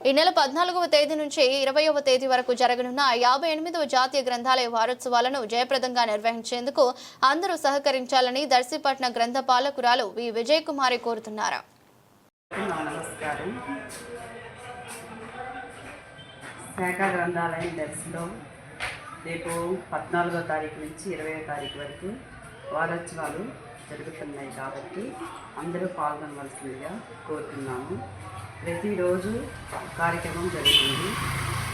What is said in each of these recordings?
ఈ నెల పద్నాలుగవ తేదీ నుంచి ఇరవయవ తేదీ వరకు జరగనున్న యాభై ఎనిమిదవ జాతీయ గ్రంథాలయ వారోత్సవాలను జయప్రదంగా నిర్వహించేందుకు అందరూ సహకరించాలని దర్శిపట్న గ్రంథ పాలకురాలు వి. విజయ్ కుమారి కోరుతున్నారు శాఖ గ్రంథాలయం దర్శిలో రేపు పద్నాలుగో తారీఖు నుంచి ఇరవై తారీఖు వరకు వారోత్సవాలు జరుగుతున్నాయి కాబట్టి అందరూ పాల్గొనవలసిందిగా కోరుతున్నాము. ప్రతిరోజు కార్యక్రమం జరుగుతుంది.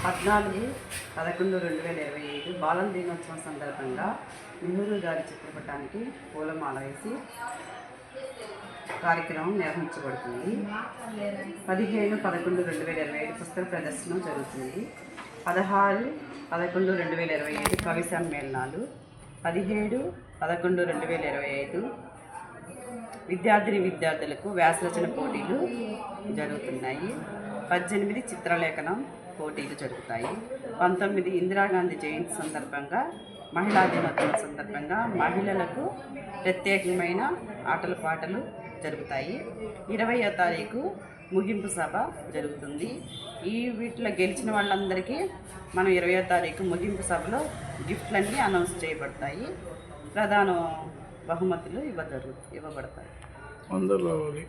పద్నాలుగు పదకొండు రెండు వేల ఇరవై ఐదు బాలల దినోత్సవం సందర్భంగా నెహ్రూ గారి చిత్రపటానికి పూలమాల వేసి కార్యక్రమం నిర్వహించబడుతుంది. పదిహేను పదకొండు రెండు వేల ఇరవై ఐదు పుస్తక ప్రదర్శన జరుగుతుంది. పదహారు పదకొండు రెండు వేల ఇరవై ఐదు కవి సమ్మేళనాలు. పదిహేడు పదకొండు రెండు వేల ఇరవై ఐదు విద్యార్థిని విద్యార్థులకు వ్యాసరచన పోటీలు జరుగుతున్నాయి. పద్దెనిమిది చిత్రలేఖనం పోటీలు జరుగుతాయి. పంతొమ్మిది ఇందిరాగాంధీ జయంతి సందర్భంగా మహిళా దినోత్సవం సందర్భంగా మహిళలకు ప్రత్యేకమైన ఆటల పాటలు జరుగుతాయి. ఇరవయో తారీఖు ముగింపు సభ జరుగుతుంది. ఈ వీటిలో గెలిచిన వాళ్ళందరికీ మనం ఇరవయో తారీఖు ముగింపు సభలో గిఫ్ట్లన్నీ అనౌన్స్ చేయబడతాయి. ప్రధాన బహుమతులు ఇవ్వజరు ఇవ్వబడతాయి అందరు రావాలి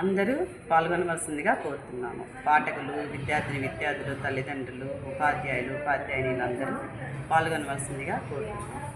అందరూ పాల్గొనవలసిందిగా కోరుతున్నాము. పాఠకులు విద్యార్థిని విద్యార్థులు తల్లిదండ్రులు ఉపాధ్యాయులు ఉపాధ్యాయులు అందరూ పాల్గొనవలసిందిగా కోరుతున్నాము.